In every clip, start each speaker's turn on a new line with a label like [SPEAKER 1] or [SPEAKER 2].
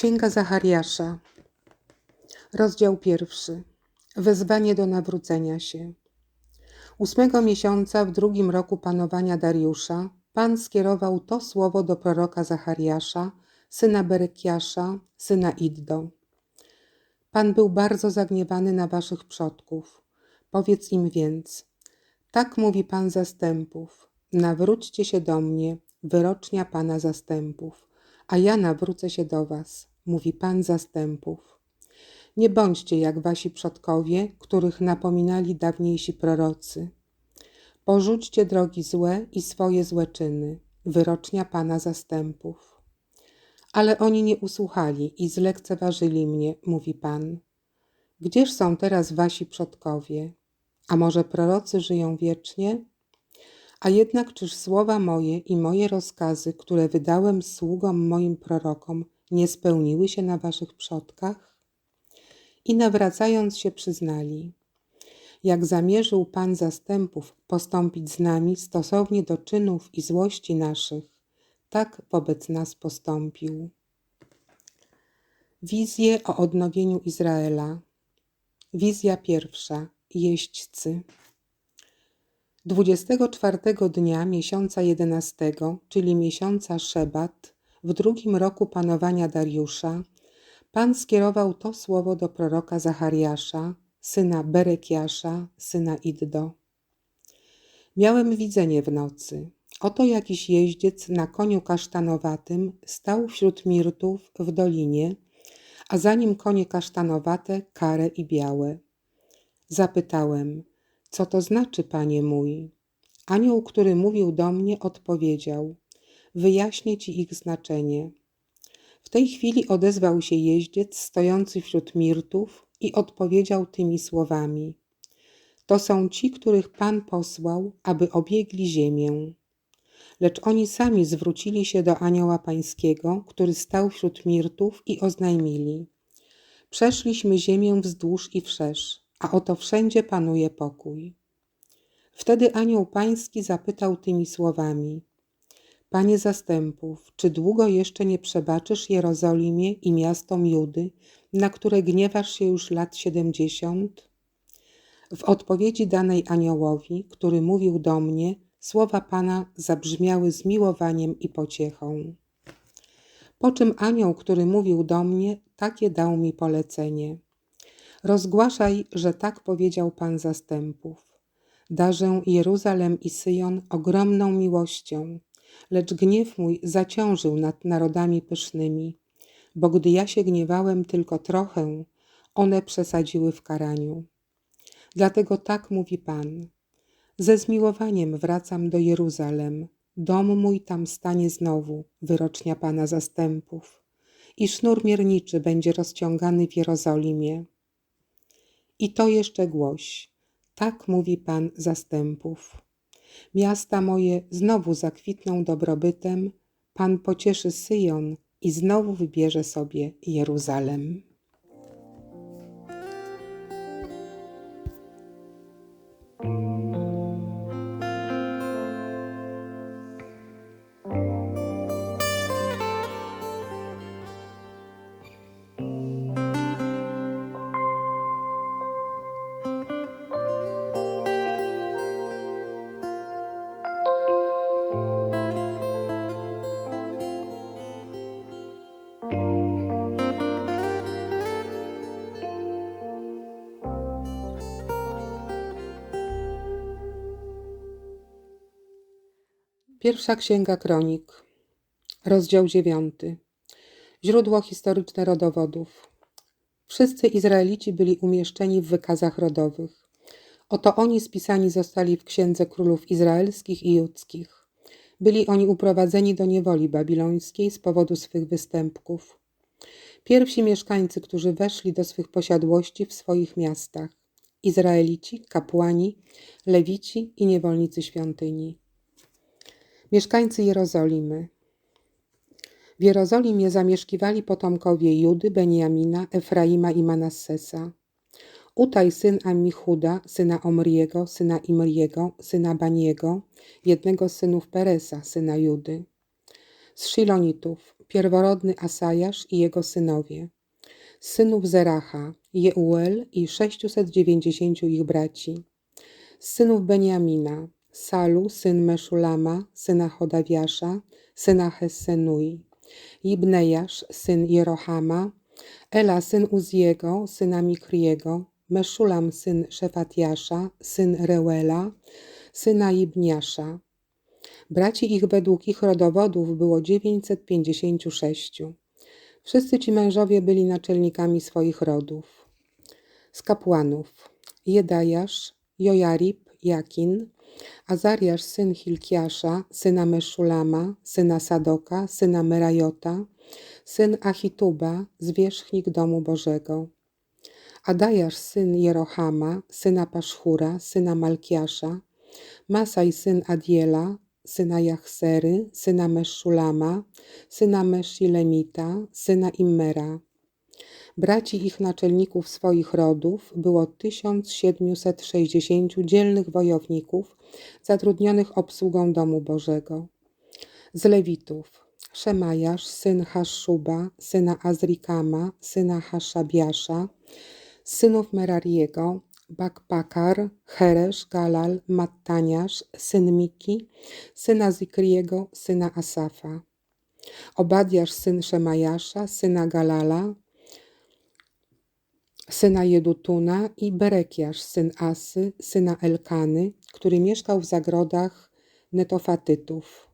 [SPEAKER 1] Księga Zachariasza, rozdział pierwszy. Wezwanie do nawrócenia się. Ósmego miesiąca w drugim roku panowania Dariusza Pan skierował to słowo do proroka Zachariasza, syna Berekiasza, syna Iddo. Pan był bardzo zagniewany na waszych przodków. Powiedz im więc, tak mówi Pan zastępów, nawróćcie się do mnie, wyrocznia Pana zastępów a ja nawrócę się do was, mówi Pan zastępów. Nie bądźcie jak wasi przodkowie, których napominali dawniejsi prorocy. Porzućcie drogi złe i swoje złe czyny, wyrocznia Pana zastępów. Ale oni nie usłuchali i zlekceważyli mnie, mówi Pan. Gdzież są teraz wasi przodkowie? A może prorocy żyją wiecznie? A jednak czyż słowa moje i moje rozkazy, które wydałem sługom moim prorokom, nie spełniły się na waszych przodkach? I nawracając się przyznali, jak zamierzył Pan zastępów postąpić z nami stosownie do czynów i złości naszych, tak wobec nas postąpił. Wizje o odnowieniu Izraela. Wizja pierwsza. Jeźdźcy. 24 dnia miesiąca jedenastego, czyli miesiąca Szebat, w drugim roku panowania Dariusza, Pan skierował to słowo do proroka Zachariasza, syna Berekiasza, syna Iddo. Miałem widzenie w nocy. Oto jakiś jeździec na koniu kasztanowatym stał wśród mirtów w dolinie, a za nim konie kasztanowate, kare i białe. Zapytałem – co to znaczy, panie mój? Anioł, który mówił do mnie, odpowiedział: Wyjaśnię ci ich znaczenie. W tej chwili odezwał się jeździec stojący wśród mirtów i odpowiedział tymi słowami: To są ci, których Pan posłał, aby obiegli ziemię. Lecz oni sami zwrócili się do anioła pańskiego, który stał wśród mirtów i oznajmili: Przeszliśmy ziemię wzdłuż i wszerz a oto wszędzie panuje pokój. Wtedy anioł pański zapytał tymi słowami: Panie zastępów, czy długo jeszcze nie przebaczysz Jerozolimie i miastom Judy, na które gniewasz się już lat siedemdziesiąt? W odpowiedzi danej aniołowi, który mówił do mnie, słowa Pana zabrzmiały zmiłowaniem i pociechą. Po czym anioł, który mówił do mnie, takie dał mi polecenie – Rozgłaszaj, że tak powiedział Pan zastępów. Darzę Jeruzalem i Syjon ogromną miłością, lecz gniew mój zaciążył nad narodami pysznymi, bo gdy ja się gniewałem tylko trochę, one przesadziły w karaniu. Dlatego tak mówi Pan. Ze zmiłowaniem wracam do Jeruzalem, dom mój tam stanie znowu, wyrocznia Pana zastępów, i sznur mierniczy będzie rozciągany w Jerozolimie. I to jeszcze głoś. Tak mówi Pan zastępów. Miasta moje znowu zakwitną dobrobytem, Pan pocieszy Syjon i znowu wybierze sobie Jeruzalem. Pierwsza Księga Kronik, rozdział dziewiąty. Źródło historyczne rodowodów. Wszyscy Izraelici byli umieszczeni w wykazach rodowych. Oto oni spisani zostali w Księdze Królów Izraelskich i Judzkich. Byli oni uprowadzeni do niewoli babilońskiej z powodu swych występków. Pierwsi mieszkańcy, którzy weszli do swych posiadłości w swoich miastach. Izraelici, kapłani, lewici i niewolnicy świątyni. Mieszkańcy Jerozolimy. W Jerozolimie zamieszkiwali potomkowie Judy, Beniamina, Efraima i Manassesa. Utaj syn Amichuda, syna Omriego, syna Imriego, syna Baniego, jednego z synów Peresa, syna Judy. Z Shilonitów, pierworodny Asajasz i jego synowie. Z synów Zeracha, Jeuel i 690 ich braci. Z synów Beniamina, Salu, syn Meszulama, syna Chodawiasza, syna Hessenui. Ibnejasz, syn Jerohama, Ela, syn Uziego, syna Mikriego, Meszulam, syn Szefatiasza, syn Reuela, syna Ibniasza. Braci ich według ich rodowodów było 956. Wszyscy ci mężowie byli naczelnikami swoich rodów. Z kapłanów Jedajasz, Jojarib, Jakin, Azariasz syn Hilkiasza, syna Meszulama, syna Sadoka, syna Merajota, syn Achituba, zwierzchnik domu Bożego. Adajasz syn Jerohama, syna Paszchura, syna Malkiasza, Masaj syn Adiela, syna Jachsery, syna Meszulama, syna Meshilemita, syna Immera. Braci ich naczelników swoich rodów było 1760 dzielnych wojowników zatrudnionych obsługą domu Bożego. Z Lewitów Szemajasz, syn Haszuba, syna Azrikama, syna Haszabiasza, synów Merariego, Bakpakar, Heresz, Galal, Mattaniasz, syn Miki, syna Zikriego, syna Asafa. Obadiasz, syn Szemajasza, syna Galala, syna Jedutuna i Berekiasz, syn Asy, syna Elkany, który mieszkał w zagrodach Netofatytów.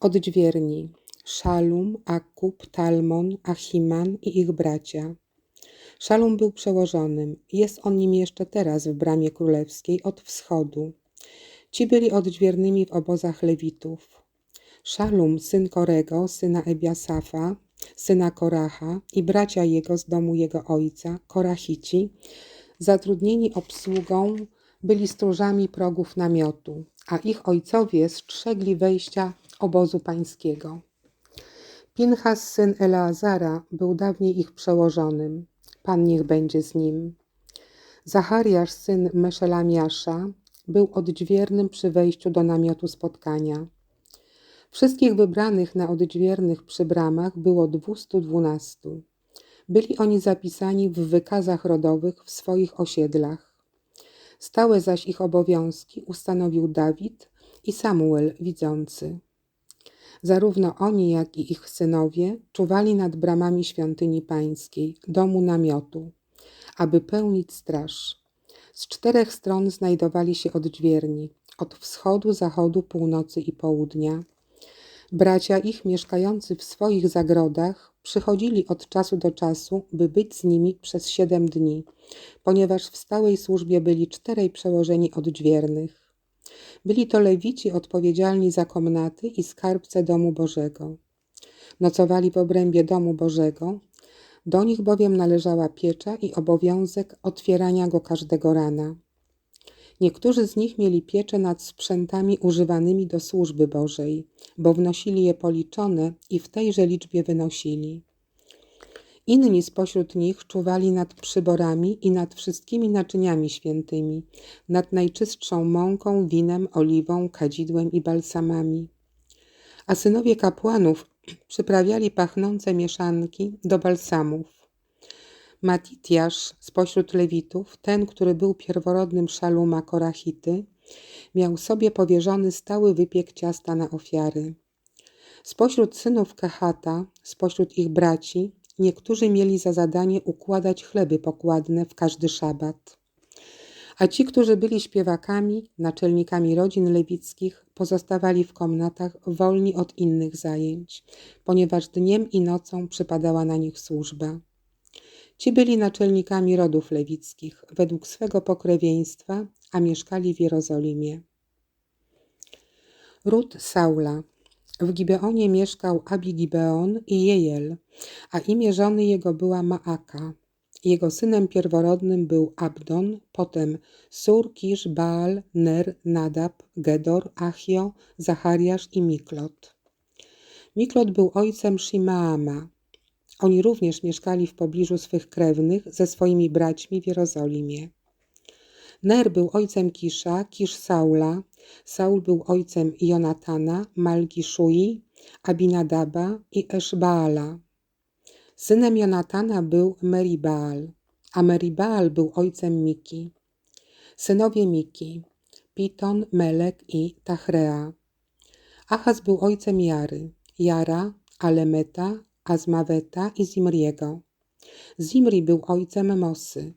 [SPEAKER 1] Odźwierni Szalum, Akub, Talmon, Achiman i ich bracia. Szalum był przełożonym, jest on nim jeszcze teraz w bramie królewskiej od wschodu. Ci byli odźwiernymi w obozach Lewitów. Szalum, syn Korego, syna Ebiasafa, syna Koracha i bracia jego z domu jego ojca, Korachici, zatrudnieni obsługą, byli stróżami progów namiotu, a ich ojcowie strzegli wejścia obozu pańskiego. Pinchas, syn Eleazara, był dawniej ich przełożonym. Pan niech będzie z nim. Zachariasz, syn Meszelamiasza, był odźwiernym przy wejściu do namiotu spotkania. Wszystkich wybranych na odźwiernych przy bramach było dwustu dwunastu. Byli oni zapisani w wykazach rodowych w swoich osiedlach. Stałe zaś ich obowiązki ustanowił Dawid i Samuel widzący. Zarówno oni, jak i ich synowie czuwali nad bramami świątyni pańskiej, domu namiotu, aby pełnić straż. Z czterech stron znajdowali się odźwierni, od wschodu, zachodu, północy i południa. Bracia ich mieszkający w swoich zagrodach przychodzili od czasu do czasu, by być z nimi przez siedem dni, ponieważ w stałej służbie byli czterej przełożeni odźwiernych. Byli to lewici odpowiedzialni za komnaty i skarbce domu Bożego. Nocowali w obrębie domu Bożego, do nich bowiem należała piecza i obowiązek otwierania go każdego rana. Niektórzy z nich mieli pieczę nad sprzętami używanymi do służby Bożej, bo wnosili je policzone i w tejże liczbie wynosili. Inni spośród nich czuwali nad przyborami i nad wszystkimi naczyniami świętymi, nad najczystszą mąką, winem, oliwą, kadzidłem i balsamami. A synowie kapłanów przyprawiali pachnące mieszanki do balsamów. Matitiasz spośród Lewitów, ten, który był pierworodnym szaluma Korachity, miał sobie powierzony stały wypiek ciasta na ofiary. Spośród synów Kahata, spośród ich braci, niektórzy mieli za zadanie układać chleby pokładne w każdy szabat. A ci, którzy byli śpiewakami, naczelnikami rodzin lewickich, pozostawali w komnatach wolni od innych zajęć, ponieważ dniem i nocą przypadała na nich służba. Ci byli naczelnikami rodów lewickich według swego pokrewieństwa, a mieszkali w Jerozolimie. Ród Saula. W Gibeonie mieszkał Abi Gibeon i Jejel, a imię żony jego była Maaka. Jego synem pierworodnym był Abdon, potem Sur, Kisz, Baal, Ner, Nadab, Gedor, Achio, Zachariasz i Miklot. Miklot był ojcem Shimaama. Oni również mieszkali w pobliżu swych krewnych ze swoimi braćmi w Jerozolimie. Ner był ojcem Kisza, Kisz Saula, Saul był ojcem Jonatana, Malgi Szui, Abinadaba i Eszbaala. Synem Jonatana był Meribaal, a Meribaal był ojcem Miki. Synowie Miki, Piton, Melek i Tachrea. Achaz był ojcem Jary, Jara, Alemeta, Azmaweta i Zimriego. Zimri był ojcem Mosy.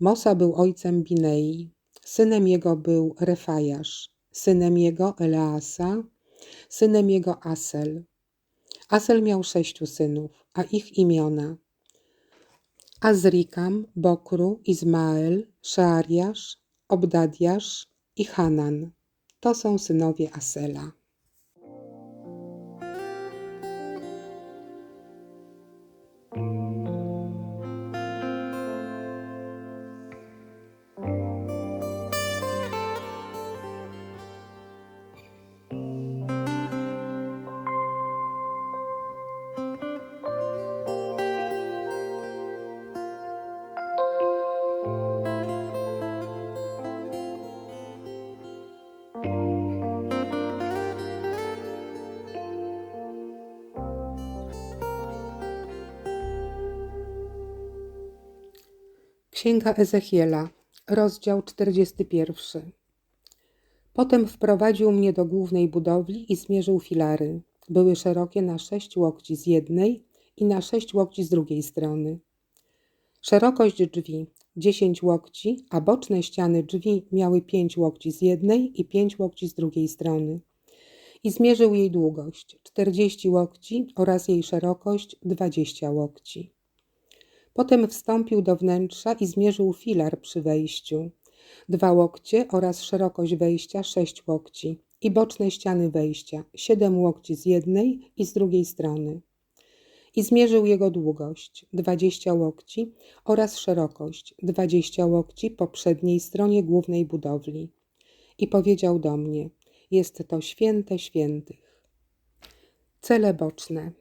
[SPEAKER 1] Mosa był ojcem Binei. Synem jego był Refajasz. Synem jego Eleasa. Synem jego Asel. Asel miał sześciu synów, a ich imiona Azrikam, Bokru, Izmael, Szeariasz, Obdadiasz i Hanan. To są synowie Asela. Księga Ezechiela, rozdział 41. Potem wprowadził mnie do głównej budowli i zmierzył filary. Były szerokie na sześć łokci z jednej i na sześć łokci z drugiej strony. Szerokość drzwi dziesięć łokci, a boczne ściany drzwi miały pięć łokci z jednej i pięć łokci z drugiej strony. I zmierzył jej długość czterdzieści łokci oraz jej szerokość dwadzieścia łokci. Potem wstąpił do wnętrza i zmierzył filar przy wejściu. Dwa łokcie oraz szerokość wejścia sześć łokci i boczne ściany wejścia siedem łokci z jednej i z drugiej strony. I zmierzył jego długość dwadzieścia łokci oraz szerokość dwadzieścia łokci po przedniej stronie głównej budowli. I powiedział do mnie: Jest to święte świętych. Cele boczne.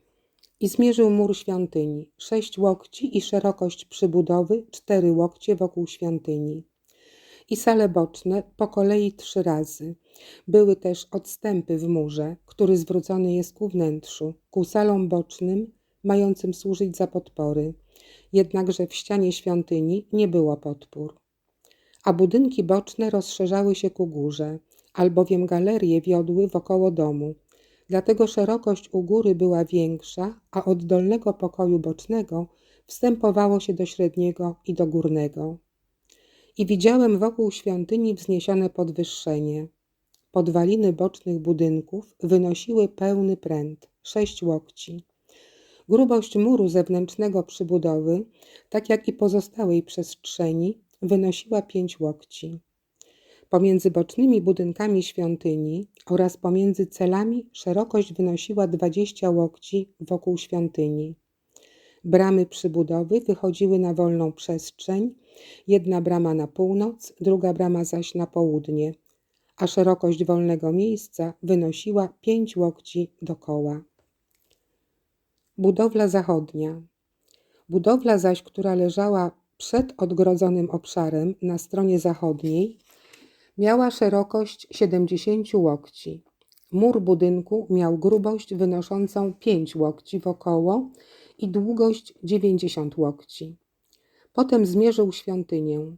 [SPEAKER 1] I zmierzył mur świątyni, sześć łokci i szerokość przybudowy, cztery łokcie wokół świątyni. I sale boczne po kolei trzy razy. Były też odstępy w murze, który zwrócony jest ku wnętrzu, ku salom bocznym, mającym służyć za podpory. Jednakże w ścianie świątyni nie było podpór. A budynki boczne rozszerzały się ku górze, albowiem galerie wiodły wokoło domu, Dlatego szerokość u góry była większa, a od dolnego pokoju bocznego wstępowało się do średniego i do górnego. I widziałem wokół świątyni wzniesione podwyższenie. Podwaliny bocznych budynków wynosiły pełny pręt, sześć łokci. Grubość muru zewnętrznego przybudowy, tak jak i pozostałej przestrzeni, wynosiła pięć łokci. Pomiędzy bocznymi budynkami świątyni oraz pomiędzy celami szerokość wynosiła 20 łokci wokół świątyni. Bramy przybudowy wychodziły na wolną przestrzeń, jedna brama na północ, druga brama zaś na południe, a szerokość wolnego miejsca wynosiła 5 łokci dokoła. Budowla zachodnia. Budowla zaś, która leżała przed odgrodzonym obszarem na stronie zachodniej, Miała szerokość 70 łokci. Mur budynku miał grubość wynoszącą 5 łokci wokoło i długość 90 łokci. Potem zmierzył świątynię.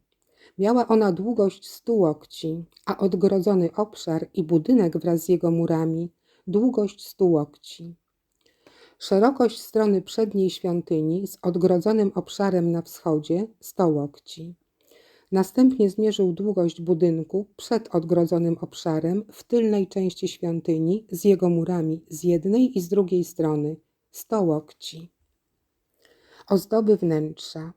[SPEAKER 1] Miała ona długość 100 łokci, a odgrodzony obszar i budynek wraz z jego murami długość 100 łokci. Szerokość strony przedniej świątyni z odgrodzonym obszarem na wschodzie 100 łokci. Następnie zmierzył długość budynku przed odgrodzonym obszarem w tylnej części świątyni z jego murami z jednej i z drugiej strony, sto łokci. Ozdoby wnętrza.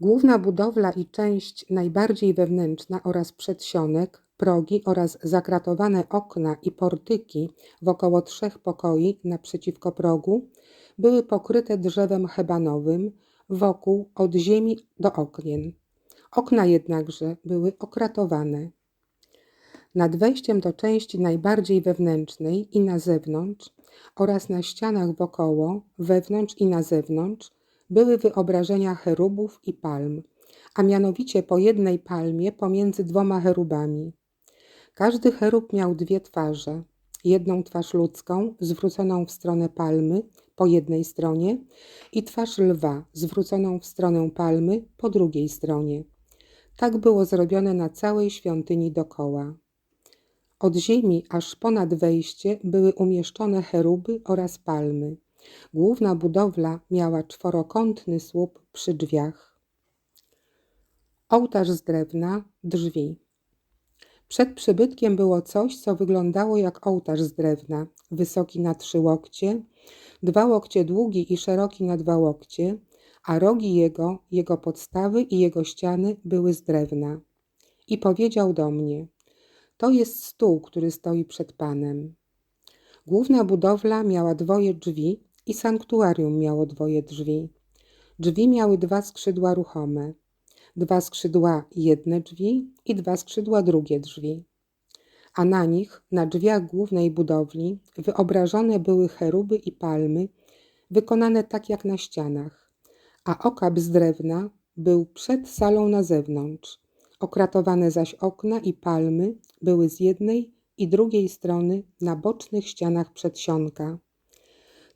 [SPEAKER 1] Główna budowla i część najbardziej wewnętrzna oraz przedsionek, progi oraz zakratowane okna i portyki wokoło trzech pokoi naprzeciwko progu były pokryte drzewem hebanowym wokół od ziemi do okien. Okna jednakże były okratowane. Nad wejściem do części najbardziej wewnętrznej i na zewnątrz oraz na ścianach wokoło, wewnątrz i na zewnątrz były wyobrażenia cherubów i palm, a mianowicie po jednej palmie pomiędzy dwoma cherubami. Każdy cherub miał dwie twarze, jedną twarz ludzką zwróconą w stronę palmy po jednej stronie i twarz lwa zwróconą w stronę palmy po drugiej stronie. Tak było zrobione na całej świątyni dokoła. Od ziemi aż ponad wejście były umieszczone cheruby oraz palmy. Główna budowla miała czworokątny słup przy drzwiach. Ołtarz z drewna, drzwi. Przed przybytkiem było coś, co wyglądało jak ołtarz z drewna, wysoki na trzy łokcie, dwa łokcie długi i szeroki na dwa łokcie, a rogi jego, jego podstawy i jego ściany były z drewna. I powiedział do mnie: To jest stół, który stoi przed Panem. Główna budowla miała dwoje drzwi i sanktuarium miało dwoje drzwi. Drzwi miały dwa skrzydła ruchome dwa skrzydła jedne drzwi i dwa skrzydła drugie drzwi. A na nich, na drzwiach głównej budowli, wyobrażone były cheruby i palmy, wykonane tak jak na ścianach, a okap z drewna był przed salą na zewnątrz. Okratowane zaś okna i palmy były z jednej i drugiej strony na bocznych ścianach przedsionka.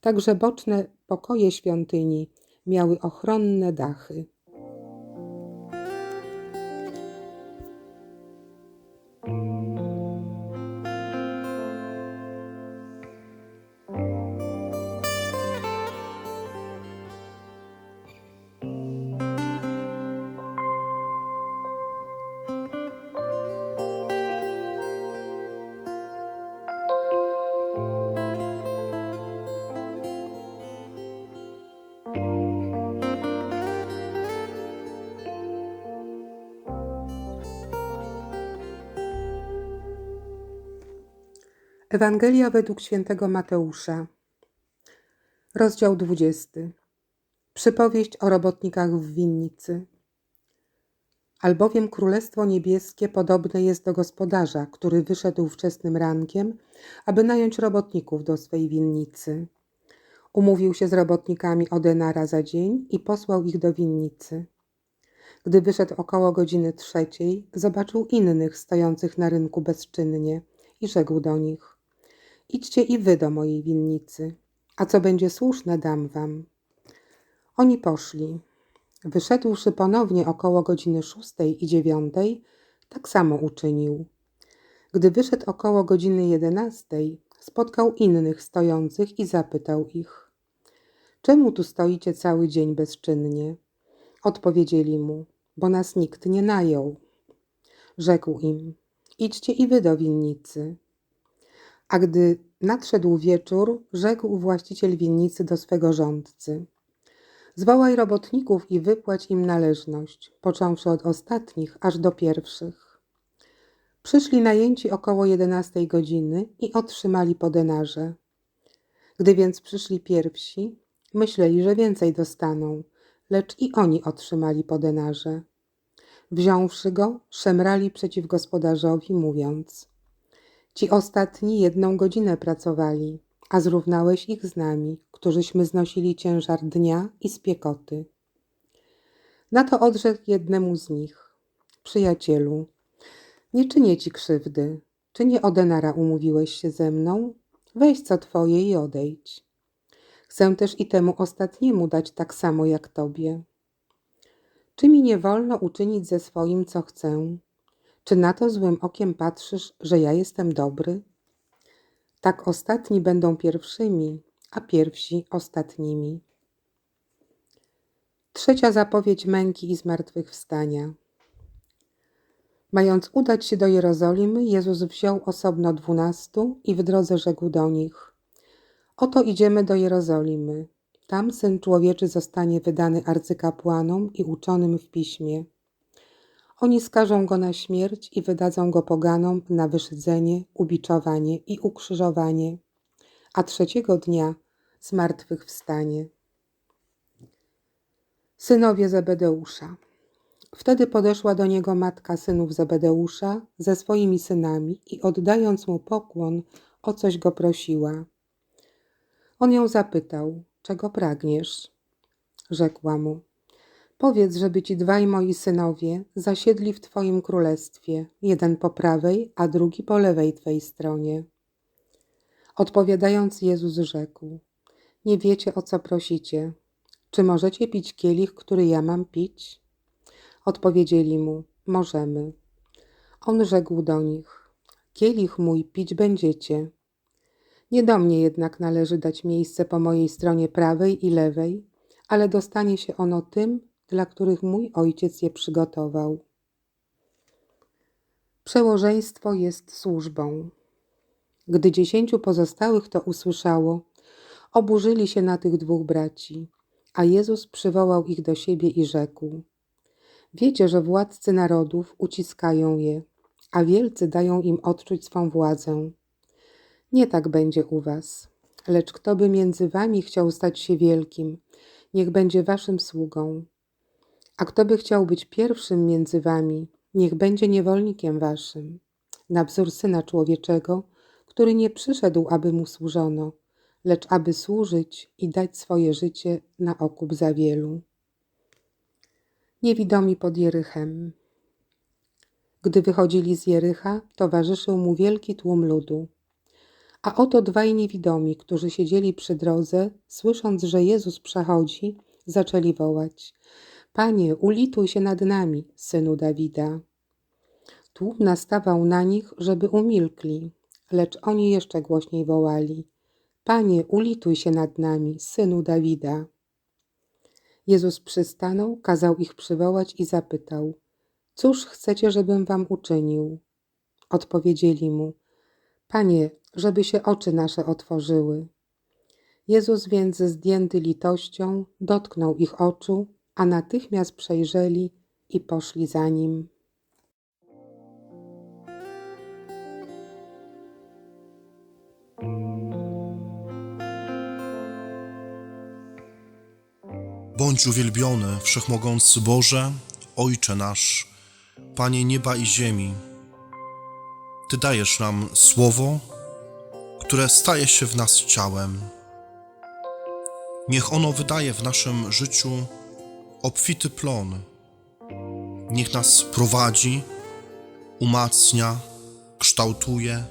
[SPEAKER 1] Także boczne pokoje świątyni miały ochronne dachy. Ewangelia według świętego Mateusza, rozdział 20. Przypowieść o robotnikach w winnicy. Albowiem Królestwo Niebieskie podobne jest do gospodarza, który wyszedł wczesnym rankiem, aby nająć robotników do swej winnicy. Umówił się z robotnikami o denara za dzień i posłał ich do winnicy. Gdy wyszedł około godziny trzeciej, zobaczył innych stojących na rynku bezczynnie i rzekł do nich – Idźcie i wy do mojej winnicy, a co będzie słuszne, dam wam. Oni poszli. Wyszedłszy ponownie około godziny szóstej i dziewiątej, tak samo uczynił. Gdy wyszedł około godziny jedenastej, spotkał innych stojących i zapytał ich: Czemu tu stoicie cały dzień bezczynnie? Odpowiedzieli mu: Bo nas nikt nie najął. Rzekł im: Idźcie i wy do winnicy. A gdy nadszedł wieczór, rzekł właściciel winnicy do swego rządcy: Zwołaj robotników i wypłać im należność, począwszy od ostatnich aż do pierwszych. Przyszli najęci około jedenastej godziny i otrzymali po denarze. Gdy więc przyszli pierwsi, myśleli, że więcej dostaną, lecz i oni otrzymali po denarze. Wziąwszy go, szemrali przeciw gospodarzowi, mówiąc – Ci ostatni jedną godzinę pracowali, a zrównałeś ich z nami, którzyśmy znosili ciężar dnia i spiekoty. Na to odrzekł jednemu z nich: Przyjacielu, nie czynię ci krzywdy. Czy nie o denara umówiłeś się ze mną? Weź co twoje i odejdź. Chcę też i temu ostatniemu dać tak samo jak tobie. Czy mi nie wolno uczynić ze swoim, co chcę? Czy na to złym okiem patrzysz, że ja jestem dobry? Tak ostatni będą pierwszymi, a pierwsi ostatnimi. Trzecia zapowiedź męki i zmartwychwstania. Mając udać się do Jerozolimy, Jezus wziął osobno dwunastu i w drodze rzekł do nich: Oto idziemy do Jerozolimy. Tam syn człowieczy zostanie wydany arcykapłanom i uczonym w piśmie oni skażą go na śmierć i wydadzą go poganom na wyszydzenie, ubiczowanie i ukrzyżowanie, a trzeciego dnia z martwych wstanie. Synowie Zebedeusza. Wtedy podeszła do niego matka synów Zebedeusza ze swoimi synami i oddając mu pokłon, o coś go prosiła. On ją zapytał, czego pragniesz? Rzekła mu, Powiedz, żeby ci dwaj moi synowie zasiedli w Twoim królestwie, jeden po prawej, a drugi po lewej Twej stronie. Odpowiadając, Jezus rzekł: Nie wiecie, o co prosicie. Czy możecie pić kielich, który ja mam pić? Odpowiedzieli mu: Możemy. On rzekł do nich: Kielich mój pić będziecie. Nie do mnie jednak należy dać miejsce po mojej stronie prawej i lewej, ale dostanie się ono tym, dla których mój ojciec je przygotował. Przełożeństwo jest służbą. Gdy dziesięciu pozostałych to usłyszało, oburzyli się na tych dwóch braci, a Jezus przywołał ich do siebie i rzekł: Wiecie, że władcy narodów uciskają je, a wielcy dają im odczuć swą władzę. Nie tak będzie u was, lecz kto by między wami chciał stać się wielkim, niech będzie waszym sługą. A kto by chciał być pierwszym między wami, niech będzie niewolnikiem waszym, na wzór Syna Człowieczego, który nie przyszedł, aby mu służono, lecz aby służyć i dać swoje życie na okup za wielu. Niewidomi pod Jerychem. Gdy wychodzili z Jericha, towarzyszył mu wielki tłum ludu. A oto dwaj niewidomi, którzy siedzieli przy drodze, słysząc, że Jezus przechodzi, zaczęli wołać: Panie, ulituj się nad nami, synu Dawida. Tłum nastawał na nich, żeby umilkli, lecz oni jeszcze głośniej wołali: Panie, ulituj się nad nami, synu Dawida. Jezus przystanął, kazał ich przywołać i zapytał: Cóż chcecie, żebym wam uczynił? Odpowiedzieli mu: Panie, żeby się oczy nasze otworzyły. Jezus więc zdjęty litością dotknął ich oczu, a natychmiast przejrzeli i poszli za nim.
[SPEAKER 2] Bądź uwielbiony, wszechmogący Boże, Ojcze nasz, Panie nieba i ziemi. Ty dajesz nam słowo, które staje się w nas ciałem. Niech ono wydaje w naszym życiu obfity plon. Niech nas prowadzi, umacnia, kształtuje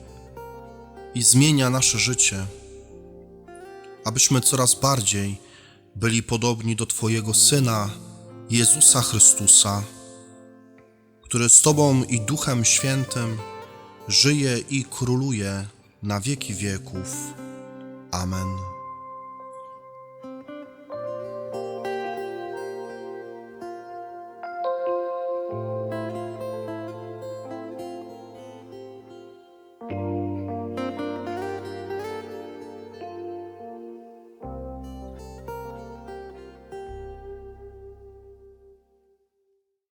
[SPEAKER 2] i zmienia nasze życie, abyśmy coraz bardziej byli podobni do Twojego Syna, Jezusa Chrystusa, który z Tobą i Duchem Świętym żyje i króluje na wieki wieków. Amen.